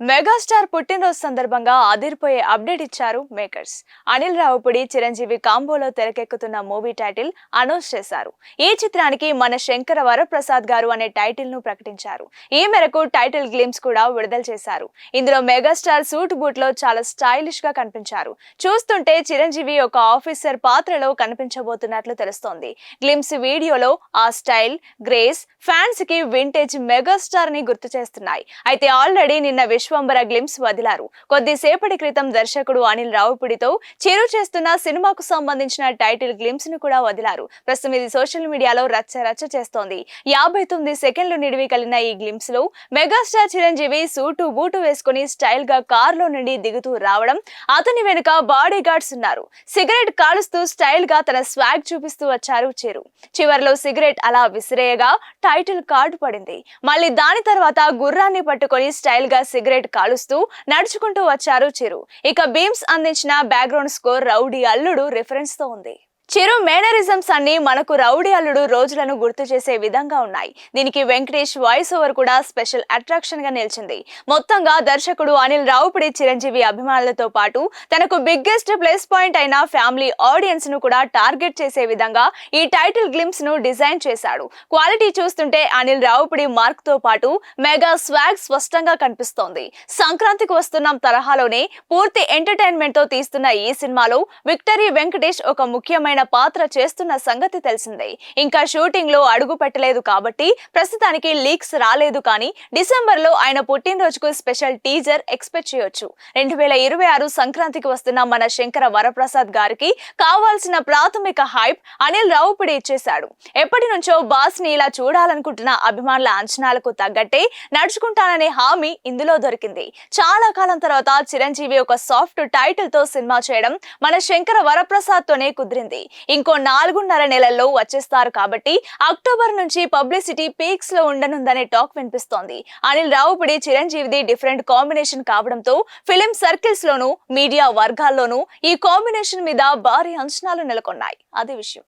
Megastar పుట్టినరోజు సందర్భంగా అదిరిపోయే అప్డేట్ ఇచ్చారు మేకర్స్. అనిల్ రావుపుడి చిరంజీవి కాంబోలో తెరకెక్కుతున్న మూవీ టైటిల్ అనౌన్స్ చేశారు. ఈ చిత్రానికి మన శంకర వరప్రసాద్ గారు అనే టైటిల్ను ప్రకటించారు. ఈ మేరకు టైటిల్ గ్లిమ్స్ కూడా విడుదల చేశారు. ఇందులో మెగాస్టార్ సూట్ బూట్లో చాలా స్టైలిష్గా కనిపించారు. చూస్తుంటే చిరంజీవి ఒక ఆఫీసర్ పాత్రలో కనిపించబోతున్నట్లు తెలుస్తోంది. గ్లిమ్స్ వీడియోలో ఆ స్టైల్ గ్రేస్ ఫ్యాన్స్కి వింటేజ్ మెగాస్టార్ని గుర్తు చేస్తున్నాయి. అయితే ఆల్రెడీ నిన్న విశ్వంబర గ్లిమ్స్ వదిలారు. కొద్దిసేపటి క్రితం దర్శకుడు అనిల్ రావుపుడితో చిరు చేస్తున్న సినిమాకు సంబంధించిన టైటిల్ గ్లిమ్స్ను కూడా వదిలారు. ప్రస్తుతం ఇది సోషల్ మీడియాలో రచ్చ రచ్చ చేస్తోంది. యాభై తొమ్మిది సెకండ్లు నిడివి కలిగిన ఈ గ్లిమ్స్లో మెగాస్టార్ చిరంజీవి సూటు బూటు వేసుకుని స్టైల్గా కారులో నుండి దిగుతూ రావడం అతని వెనుక బాడీ గార్డ్స్ ఉన్నారు. సిగరెట్ కాలుస్తూ స్టైల్గా తన స్వాగ్ చూపిస్తూ వచ్చారు చిరు. చివరిలో సిగరెట్ అలా విసిరేయగా టైటిల్ కార్డు పడింది. మళ్ళీ దాని తర్వాత గుర్రాన్ని పట్టుకొని స్టైల్గా సిగరెట్ కాలుస్తూ నడుచుకుంటూ వచ్చారు చిరు. ఇక బీమ్స్ అందించిన బ్యాక్గ్రౌండ్ స్కోర్ రౌడీ అల్లుడు రిఫరెన్స్తో ఉంది. చిరు మేనరిజమ్స్ అన్ని మనకు రౌడీ అల్లుడు రోజులను గుర్తు చేసే విధంగా ఉన్నాయి. దీనికి వెంకటేష్ వాయిస్ ఓవర్ కూడా స్పెషల్ అట్రాక్షన్గా నిలిచింది. మొత్తంగా దర్శకుడు అనిల్ రావుపడి చిరంజీవి అభిమానులతో పాటు తనకు బిగ్గెస్ట్ ప్లస్ పాయింట్ అయిన ఫ్యామిలీ ఆడియన్స్ను కూడా టార్గెట్ చేసే విధంగా ఈ టైటిల్ గ్లిమ్స్ను డిజైన్ చేశాడు. క్వాలిటీ చూస్తుంటే అనిల్ రావుపడి మార్క్తో పాటు మెగా స్వాగ్ స్పష్టంగా కనిపిస్తోంది. సంక్రాంతికి వస్తున్న తరహాలోనే పూర్తి ఎంటర్టైన్మెంట్తో తీస్తున్న ఈ సినిమాలో విక్టరీ వెంకటేష్ ఒక ముఖ్యమైన పాత్ర చేస్తున్న సంగతి తెలిసిందే. ఇంకా షూటింగ్లో అడుగు పెట్టలేదు కాబట్టి ప్రస్తుతానికి లీక్స్ రాలేదు కానీ డిసెంబర్లో ఆయన పుట్టినరోజుకు స్పెషల్ టీజర్ ఎక్స్పెక్ట్ చేయొచ్చు. రెండు వేల ఇరవై ఆరు సంక్రాంతికి వస్తున్న మన శంకర వరప్రసాద్ గారికి కావాల్సిన ప్రాథమిక హైప్ అనిల్ రావుపిడి ఇచ్చేశాడు. ఎప్పటి నుంచో బాస్ని ఇలా చూడాలనుకుంటున్న అభిమానుల అంచనాలకు తగ్గట్టే నడుచుకుంటాననే హామీ ఇందులో దొరికింది. చాలా కాలం తర్వాత చిరంజీవి ఒక సాఫ్ట్ టైటిల్తో సినిమా చేయడం మన శంకర వరప్రసాద్ తోనే కుదిరింది. ఇంకో నాలుగున్నర నెలల్లో వచ్చేస్తారు కాబట్టి అక్టోబర్ నుంచి పబ్లిసిటీ పీక్స్లో ఉండనుందనే టాక్ వినిపిస్తోంది. అనిల్ రావుపుడి చిరంజీవిది డిఫరెంట్ కాంబినేషన్ కావడంతో ఫిలిం సర్కిల్స్ లోను మీడియా వర్గాల్లోనూ ఈ కాంబినేషన్ మీద భారీ అంచనాలు నెలకొన్నాయి. అదే విషయం.